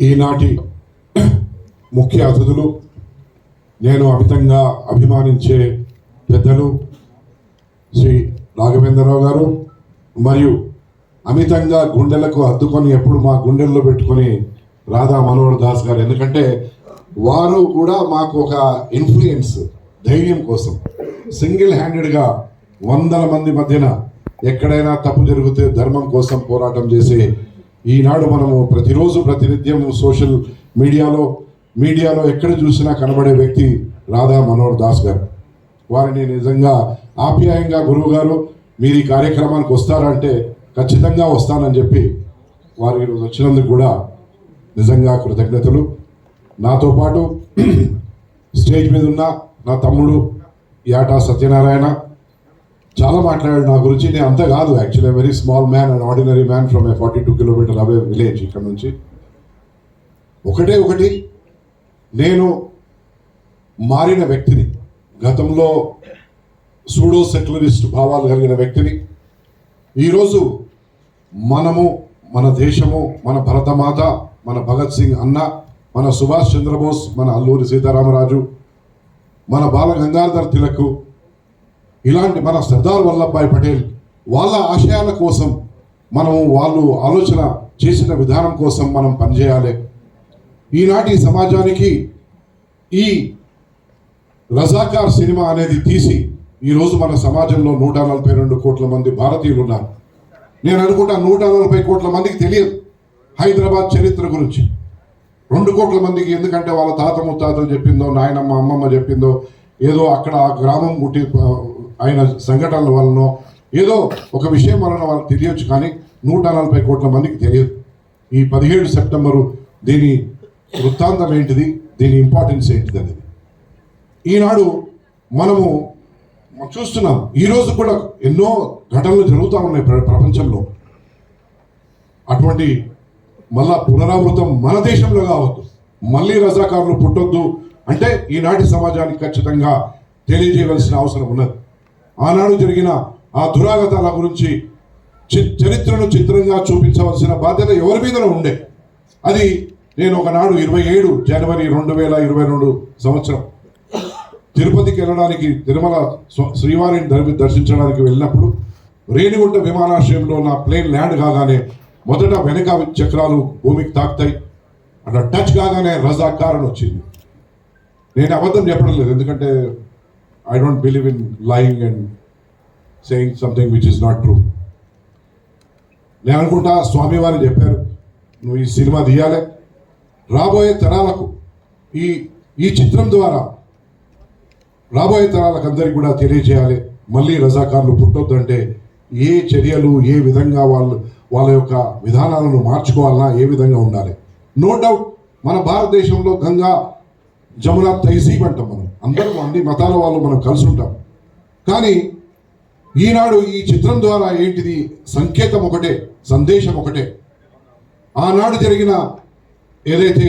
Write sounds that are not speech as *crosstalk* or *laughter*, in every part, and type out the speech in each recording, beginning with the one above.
ఈనాటి ముఖ్య అతిథులు నేను అమితంగా అభిమానించే పెద్దలు శ్రీ రాఘవేంద్రరావు గారు మరియు అమితంగా గుండెలకు అద్దుకొని ఎప్పుడు మా గుండెల్లో పెట్టుకొని రాధా మనోహర్ దాస్ గారు. ఎందుకంటే వారు కూడా మాకు ఒక ఇన్ఫ్లుయెన్స్ ధైర్యం కోసం సింగిల్ హ్యాండెడ్గా వందల మంది మధ్యన ఎక్కడైనా తప్పు జరిగితే ధర్మం కోసం పోరాటం చేసే ఈనాడు మనము ప్రతిరోజు ప్రతినిత్యం సోషల్ మీడియాలో మీడియాలో ఎక్కడ చూసినా కనబడే వ్యక్తి రాధా మనోహర్ దాస్ గారు. వారిని నిజంగా ఆప్యాయంగా గురువు గారు మీరు ఈ కార్యక్రమానికి వస్తారంటే ఖచ్చితంగా వస్తానని చెప్పి వారు ఈరోజు వచ్చినందుకు కూడా నిజంగా కృతజ్ఞతలు. నాతో పాటు *clears throat* స్టేజ్ మీద ఉన్న నా తమ్ముడు యాటా సత్యనారాయణ చాలా మాట్లాడాడు నా గురించి. నేను అంత కాదు actually very small man and ordinary man from a forty two kilometre away village ఇక్కడ నుంచి. ఒకటే ఒకటి నేను మారిన వ్యక్తిని గతంలో సూడో సెక్యులరిస్ట్ భావాలు కలిగిన వ్యక్తిని ఈరోజు మనము మన దేశము మన భరతమాత మన భగత్ సింగ్ అన్న మన సుభాష్ చంద్రబోస్ మన అల్లూరి సీతారామరాజు మన బాల గంగాధర్ తిలక్ ఇలాంటి మన సర్దార్ వల్లభాయ్ పటేల్ వాళ్ళ ఆశయాల కోసం మనము వాళ్ళు ఆలోచన చేసిన విధానం కోసం మనం పనిచేయాలి. ఈనాటి సమాజానికి ఈ రజాకార్ సినిమా అనేది తీసి ఈరోజు మన సమాజంలో నూట నలభై రెండు కోట్ల మంది భారతీయులు ఉన్నారు. నేను అనుకుంటా నూట నలభై కోట్ల మందికి తెలియదు హైదరాబాద్ చరిత్ర గురించి. రెండు కోట్ల మందికి ఎందుకంటే వాళ్ళ తాత ముత్తాతలు చెప్పిందో నాయనమ్మ అమ్మమ్మ చెప్పిందో ఏదో అక్కడ ఆ గ్రామం ముట్టి ఆయన సంఘటనల వలనో ఏదో ఒక విషయం వలన వాళ్ళకి తెలియచ్చు కానీ నూట నలభై కోట్ల మందికి తెలియదు. ఈ పదిహేడు సెప్టెంబరు దీని వృత్తాంతం ఏంటిది? దీని ఇంపార్టెన్స్ ఏంటిది అనేది. ఈనాడు మనము చూస్తున్నాం. ఈరోజు కూడా ఎన్నో ఘటనలు జరుగుతూ ఉన్నాయి ప్ర- ప్రపంచంలో. అటువంటి మళ్ళా పునరావృతం మన దేశంలో కావద్దు. మళ్ళీ రజాకారులు పుట్టొద్దు అంటే ఈనాటి సమాజానికి ఖచ్చితంగా తెలియజేయవలసిన అవసరం ఉన్నది. ఆనాడు జరిగిన ఆ దురాగతాల గురించి చరిత్రను చిత్రంగా చూపించవలసిన బాధ్యత ఎవరి మీదనో ఉండే. అది నేను ఒకనాడు ఇరవై ఏడు జనవరి రెండు వేల ఇరవై రెండు సంవత్సరం తిరుపతికి వెళ్ళడానికి తిరుమల శ్రీవారిని దర్శించడానికి వెళ్ళినప్పుడు రేణిగుంట విమానాశ్రయంలో నా ప్లేన్ ల్యాండ్ కాగానే మొదట వెనక చక్రాలు భూమికి తాకుతాయి. అట్లా టచ్ కాగానే రజాకారణ వచ్చింది. నేను అబద్ధం చెప్పడం లేదు. ఎందుకంటే I don't believe in lying and saying something which is not true నేను అనుకుంటా స్వామివారు చెప్పారు నువ్వు ఈ సినిమా తీయాలి. రాబోయే తరాలకు ఈ ఈ చిత్రం ద్వారా రాబోయే తరాలకు అందరికీ కూడా తెలియజేయాలి. మళ్ళీ రజాకారులు పుట్టొద్దంటే ఏ చర్యలు ఏ విధంగా వాళ్ళు వాళ్ళ యొక్క విధానాలను మార్చుకోవాలన్నా ఏ విధంగా ఉండాలి. నో డౌట్ మన భారతదేశంలో గంగా జమున తైజీబ్ అంటాం మనం. అందరూ అన్ని మతాల వాళ్ళు మనం కలిసి ఉంటాం. కానీ ఈనాడు ఈ చిత్రం ద్వారా ఏంటిది? సంకేతం ఒకటే సందేశం ఒకటే. ఆనాడు జరిగిన ఏదైతే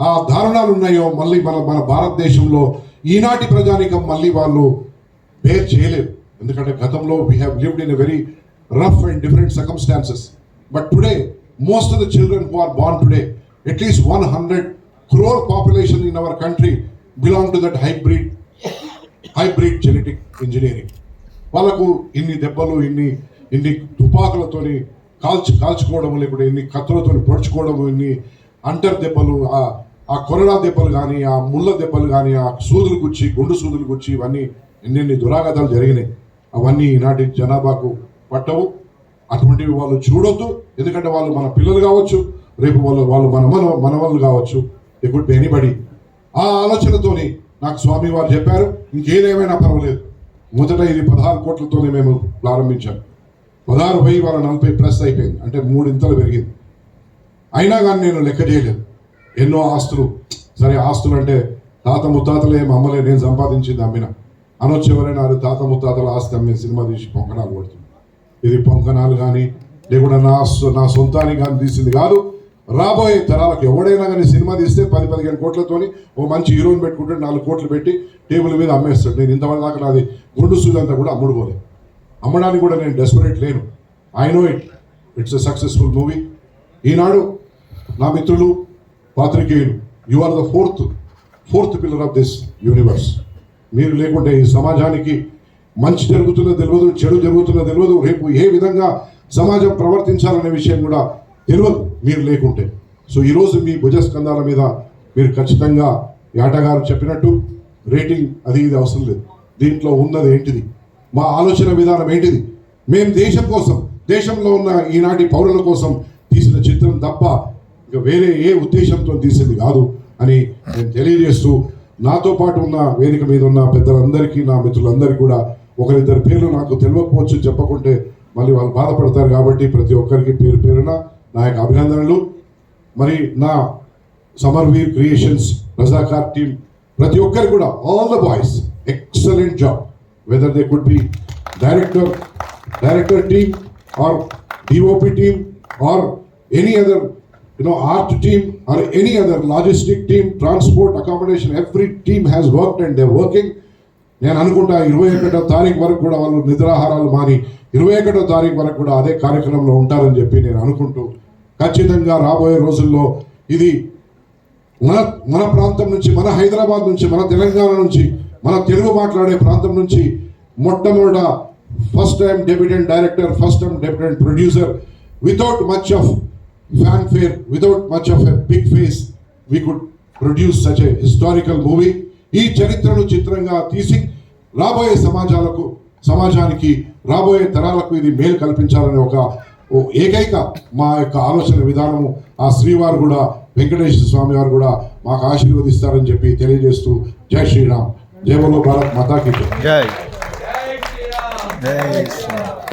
ఆ దారుణాలు ఉన్నాయో మళ్ళీ మన మన భారతదేశంలో ఈనాటి ప్రజానికం మళ్ళీ వాళ్ళు బేర్ చేయలేరు ఎందుకంటే గతంలో we have lived in a very rough and different circumstances but today most of the children who are born today at least one hundred crore population in our country belong to that hybrid hybrid genetic engineering వాళ్ళకు ఇన్ని దెబ్బలు ఇన్ని ఇన్ని తుపాకులతోని కాల్చి కాల్చుకోవడం లేకుంటే ఇన్ని కత్తులతోని పొడుచుకోవడం ఇన్ని అంటర్ దెబ్బలు ఆ ఆ కొరడా దెబ్బలు కానీ ఆ ముళ్ళ దెబ్బలు కానీ ఆ సూదులు గుచ్చి గుండు సూదులు గుచ్చి ఇవన్నీ ఎన్నెన్ని దురాగతాలు జరిగినాయి. అవన్నీ ఈనాటి జనాభాకు పట్టవు. అటువంటివి వాళ్ళు చూడొద్దు. ఎందుకంటే వాళ్ళు మన పిల్లలు కావచ్చు రేపు వాళ్ళు వాళ్ళు మన మన మనవాళ్ళు కావచ్చు. దే ఎనిబడి ఎనీబడి ఆ ఆలోచనతోని నాకు స్వామి వారు చెప్పారు ఇంకేదేమైనా పర్వాలేదు. మొదట ఇది పదహారు కోట్లతోనే మేము ప్రారంభించాం. పదహారు పోయి వాళ్ళ నలభై ప్లస్ అయిపోయింది అంటే మూడింతలు పెరిగింది. అయినా కానీ నేను లెక్క చేయలేదు. ఎన్నో ఆస్తులు సరే ఆస్తులు అంటే తాత ముత్తాతలు ఏం అమ్మలే నేను సంపాదించింది అమ్మిన. అనొచ్చేవరైనా అది తాత ముత్తాతల ఆస్తి అమ్మే సినిమా తీసి పొంకణాలు కొడుతుంది. ఇది పొంకణాలు కానీ లేకుండా నా సొ- నా సొంతానికి కానీ తీసింది కాదు రాబోయే తరాలకు ఎవడైనా కానీ సినిమా తీస్తే పది పదిహేను కోట్లతోని ఓ మంచి హీరోని పెట్టుకుంటే నాలుగు కోట్లు పెట్టి టేబుల్ మీద అమ్మేస్తాడు. నేను ఇంతవరకు దాకా నాది గుండు సూదంతా కూడా అమ్ముడుపోలేదు అమ్మడానికి కూడా నేను డెస్పరేట్ లేను. I know it it's a successful movie ఈనాడు నా మిత్రులు పాత్రికేయులు you are the fourth fourth pillar of this universe మీరు లేకుంటే ఈ సమాజానికి మంచి జరుగుతుందో తెలియదు చెడు జరుగుతుందో తెలియదు రేపు ఏ విధంగా సమాజం ప్రవర్తించాలనే విషయం కూడా తెలియదు. మీరు లేకుంటే. సో ఈరోజు మీ భుజస్కంధాల మీద మీరు ఖచ్చితంగా యాటగారు చెప్పినట్టు రేటింగ్ అది ఇది అవసరం లేదు. దీంట్లో ఉన్నది ఏంటిది? మా ఆలోచన విధానం ఏంటిది? మేము దేశం కోసం దేశంలో ఉన్న ఈనాటి పౌరుల కోసం తీసిన చిత్రం తప్ప ఇక వేరే ఏ ఉద్దేశంతో తీసింది కాదు అని నేను తెలియజేస్తూ నాతో పాటు ఉన్న వేదిక మీద ఉన్న పెద్దలందరికీ నా మిత్రులందరికీ కూడా ఒకరిద్దరి పేర్లు నాకు తెలియకపోవచ్చు చెప్పకుంటే మళ్ళీ వాళ్ళు బాధపడతారు కాబట్టి ప్రతి ఒక్కరికి పేరు పేరున నా యొక్క అభినందనలు. మరి నా సమర్ వీర్ క్రియేషన్స్ రజాకార్ టీమ్ ప్రతి ఒక్కరు కూడా all the boys excellent job whether they could be director director team or DOP team or any other you know art team or any other logistic team transport accommodation every team has worked and they're working. నేను అనుకుంటా ఇరవై ఒకటో తారీఖు వరకు కూడా వాళ్ళు నిద్రాహారాలు మాని ఇరవై ఒకటో తారీఖు వరకు కూడా అదే కార్యక్రమంలో ఉంటారని చెప్పి నేను అనుకుంటూ ఖచ్చితంగా రాబోయే రోజుల్లో ఇది మన మన ప్రాంతం నుంచి మన హైదరాబాద్ నుంచి మన తెలంగాణ నుంచి మన తెలుగు మాట్లాడే ప్రాంతం నుంచి మొట్టమొదట first time debutant director first time debutant producer without much of fanfare without much of a big face we could produce such a historical movie ఈ చరిత్రను చిత్రంగా తీసి రాబోయే సమాజాలకు సమాజానికి రాబోయే తరాలకు ఇది మేలు కల్పించాలనే ఒక ఏకైక మా యొక్క ఆలోచన విధానము ఆ శ్రీవారు కూడా వెంకటేశ్వర స్వామి వారు కూడా మాకు ఆశీర్వదిస్తారని చెప్పి తెలియజేస్తూ జై శ్రీరామ్. జై బలో భారత్ మాతాకి జై. జై. జై శ్రీరామ్.